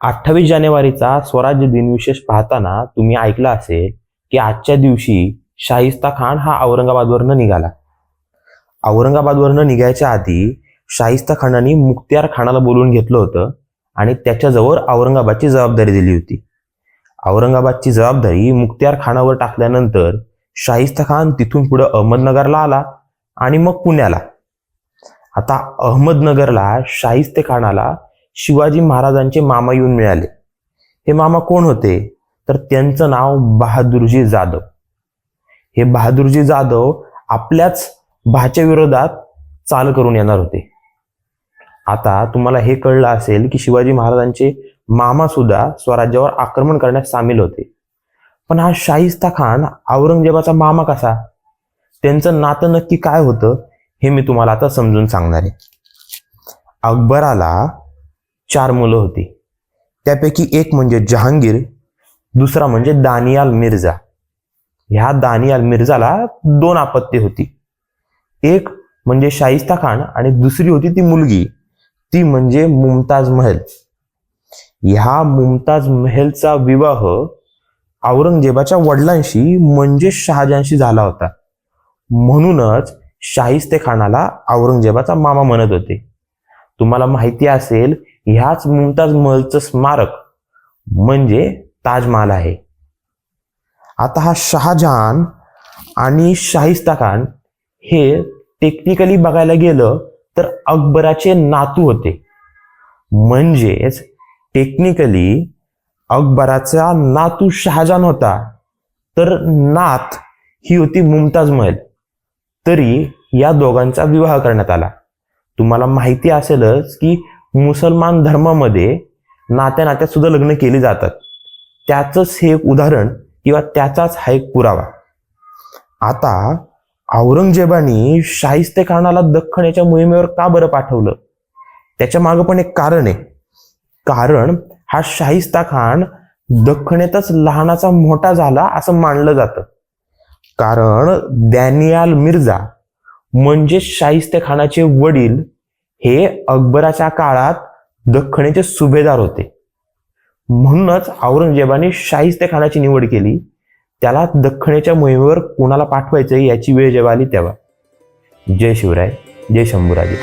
अठ्ठावीस जानेवारीचा स्वराज्य दिन विशेष पाहताना तुम्ही ऐकलं असेल की आजच्या दिवशी शाहिस्ता खान हा औरंगाबादवरनं निघाला. औरंगाबादवरनं निघायच्या आधी शाहिस्ता खानाने मुक्त्यार खानाला बोलवून घेतलं होतं आणि त्याच्याजवळ औरंगाबादची जबाबदारी दिली होती. औरंगाबादची जबाबदारी मुक्त्यार खानावर टाकल्यानंतर शाहिस्ता खान तिथून पुढे अहमदनगरला आला आणि मग पुण्याला. आता अहमदनगरला शाहिस्ते खानाला शिवाजी महाराजांचे मामा येऊन मिळाले. हे मामा कोण होते? तर त्यांचं नाव बहादूरजी जाधव. हे बहादूरजी जाधव आपल्याच भाच्या विरोधात चाल करून येणार होते. आता तुम्हाला हे कळलं असेल की शिवाजी महाराजांचे मामा सुद्धा स्वराज्यावर आक्रमण करण्यास सामील होते. पण हा शाहिस्ता खान औरंगजेबाचा मामा कसा? त्यांचं नातं नक्की काय होतं हे मी तुम्हाला आता समजून सांगणार आहे. अकबराला चार मुलं होती. त्यापैकी एक म्हणजे जहांगीर दुसरा म्हणजे दानियाल मिर्झा. ह्या दानियाल मिर्झाला दोन आपत्ती होती. एक म्हणजे शाहिस्ता खान आणि दुसरी होती ती मुलगी. ती म्हणजे मुमताज महल. ह्या मुमताज महलचा विवाह औरंगजेबाच्या वडिलांशी म्हणजे शहाजहानशी झाला होता. म्हणूनच शाहिस्ते खानाला औरंगजेबाचा मामा म्हणत होते. तुम्हाला माहिती असेल ह्याच मुमताज महलचं स्मारक म्हणजे ताजमहाल आहे. आता हा शहाजहान आणि शाहिस्ता खान हे टेक्निकली बघायला गेलं तर अकबराचे नातू होते. म्हणजेच टेक्निकली अकबराचा नातू शहाजहान होता. तर नात ही होती मुमताज महल. तरी या दोघांचा विवाह करण्यात आला. तुम्हाला माहिती असेलच की मुसलमान धर्मामध्ये नात्या नात्यात सुद्धा लग्न केली जातात. त्याचंच हे एक उदाहरण किंवा त्याचाच हा एक पुरावा. आता औरंगजेबाने शाहिस्ते खानाला दख्खण्याच्या मोहिमेवर का बरं पाठवलं? त्याच्या मागं पण एक कारण आहे. कारण हा शाहिस्ता खान दख्खनेतच लहानाचा मोठा झाला असं मानलं जातं. कारण दॅनियाल मिर्झा म्हणजे शाहिस्ते खानाचे वडील हे अकबराच्या काळात दख्खनेचे सुभेदार होते. म्हणूनच औरंगजेबाने शाहिस्ते खानाची निवड केली. त्याला दख्खनेच्या मोहिमेवर कोणाला पाठवायचं याची वेळ जेव्हा आली तेव्हा. जय शिवराय जय शंभूराजे.